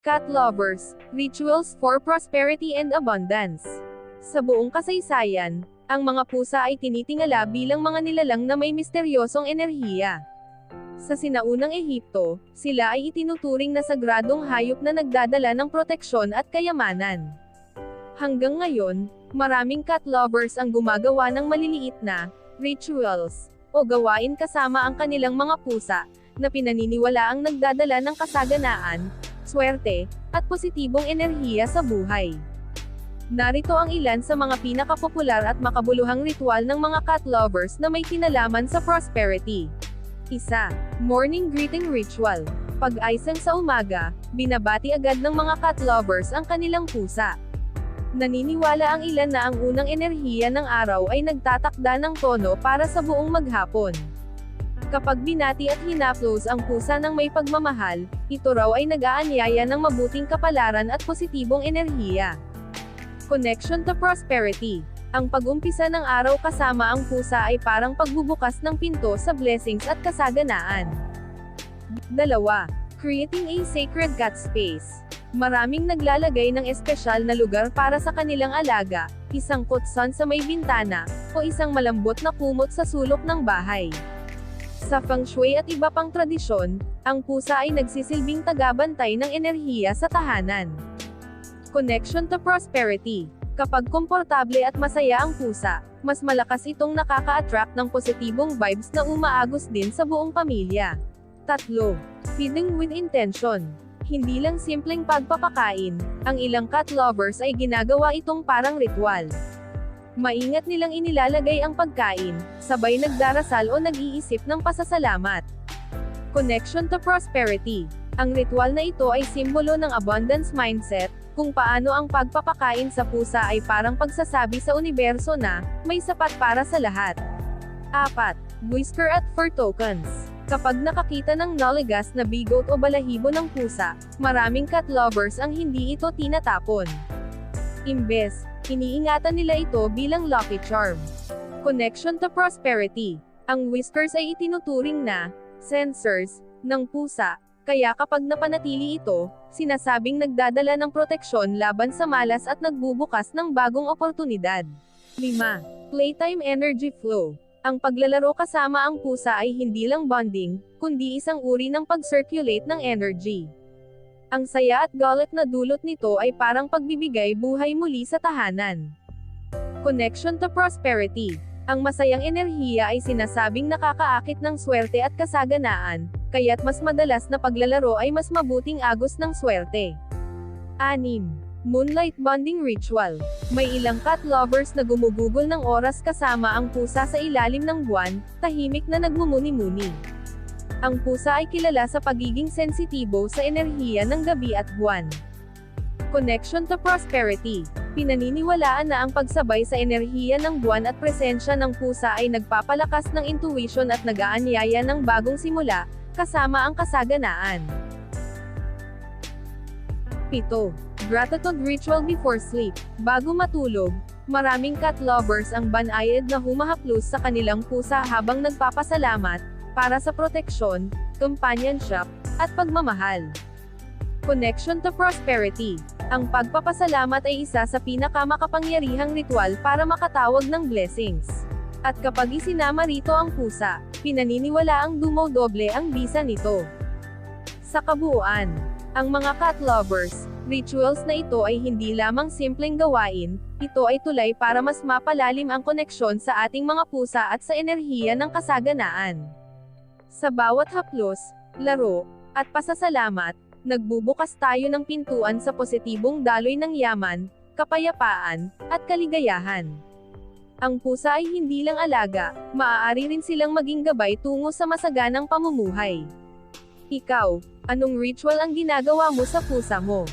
Cat lovers, rituals for prosperity and abundance. Sa buong kasaysayan, ang mga pusa ay tinitingala bilang mga nilalang na may misteryosong enerhiya. Sa sinaunang Ehipto, sila ay itinuturing na sagradong hayop na nagdadala ng proteksyon at kayamanan. Hanggang ngayon, maraming cat lovers ang gumagawa ng maliliit na rituals o gawain kasama ang kanilang mga pusa na pinaniniwala ang nagdadala ng kasaganaan, swerte, at positibong enerhiya sa buhay. Narito ang ilan sa mga pinakapopular at makabuluhang ritual ng mga cat lovers na may kinalaman sa prosperity. Isa, Morning Greeting Ritual. Pag-aisang sa umaga, binabati agad ng mga cat lovers ang kanilang pusa. Naniniwala ang ilan na ang unang enerhiya ng araw ay nagtatakda ng tono para sa buong maghapon. Kapag binati at hinaplos ang pusa ng may pagmamahal, ito raw ay nag-aanyaya ng mabuting kapalaran at positibong enerhiya. Connection to Prosperity Ang pag-umpisa ng araw kasama ang pusa ay parang pagbubukas ng pinto sa blessings at kasaganaan. Dalawa. Creating a Sacred Cat Space Maraming naglalagay ng espesyal na lugar para sa kanilang alaga, isang kutson sa may bintana, o isang malambot na kumot sa sulok ng bahay. Sa feng shui at iba pang tradisyon, ang pusa ay nagsisilbing tagabantay ng enerhiya sa tahanan. Connection to Prosperity Kapag komportable at masaya ang pusa, mas malakas itong nakaka-attract ng positibong vibes na umaagos din sa buong pamilya. Tatlo. Feeding with intention hindi lang simpleng pagpapakain, ang ilang cat lovers ay ginagawa itong parang ritual. Maingat nilang inilalagay ang pagkain, sabay nagdarasal o nag-iisip ng pasasalamat. Connection to Prosperity Ang ritual na ito ay simbolo ng abundance mindset, kung paano ang pagpapakain sa pusa ay parang pagsasabi sa universo na, may sapat para sa lahat. 4. Whisker at Fur Tokens Kapag nakakita ng noligas na bigot o balahibo ng pusa, maraming cat lovers ang hindi ito tinatapon. Imbes, iniingatan nila ito bilang lucky charm. Connection to Prosperity Ang whiskers ay itinuturing na sensors ng pusa, kaya kapag napanatili ito, sinasabing nagdadala ng proteksyon laban sa malas at nagbubukas ng bagong oportunidad. 5. Playtime Energy Flow ang paglalaro kasama ang pusa ay hindi lang bonding, kundi isang uri ng pag-circulate ng energy. Ang saya at galak na dulot nito ay parang pagbibigay buhay muli sa tahanan. Connection to Prosperity Ang masayang enerhiya ay sinasabing nakakaakit ng swerte at kasaganaan, kaya't mas madalas na paglalaro ay mas mabuting agos ng swerte. 6. Moonlight Bonding Ritual. May ilang cat lovers na gumugugol ng oras kasama ang pusa sa ilalim ng buwan, tahimik na nagmumuni-muni. Ang pusa ay kilala sa pagiging sensitibo sa enerhiya ng gabi at buwan. Connection to Prosperity. Pinaniniwalaan na ang pagsabay sa enerhiya ng buwan at presensya ng pusa ay nagpapalakas ng intuition at nagaanyaya ng bagong simula, kasama ang kasaganaan. 7. Gratitude Ritual Before Sleep Bago matulog, maraming cat lovers ang banayad na humahaplos sa kanilang pusa habang nagpapasalamat, para sa proteksyon, companionship, at pagmamahal. Connection to Prosperity Ang pagpapasalamat ay isa sa pinakamakapangyarihang ritual para makatawag ng blessings. At kapag isinama rito ang pusa, pinaniniwala ang dumodoble ang bisa nito. Sa kabuuan, ang mga cat lovers, rituals na ito ay hindi lamang simpleng gawain, ito ay tulay para mas mapalalim ang koneksyon sa ating mga pusa at sa enerhiya ng kasaganaan. Sa bawat haplos, laro, at pasasalamat, nagbubukas tayo ng pintuan sa positibong daloy ng yaman, kapayapaan, at kaligayahan. Ang pusa ay hindi lang alaga, maaari rin silang maging gabay tungo sa masaganang pamumuhay. Ikaw, anong ritual ang ginagawa mo sa pusa mo?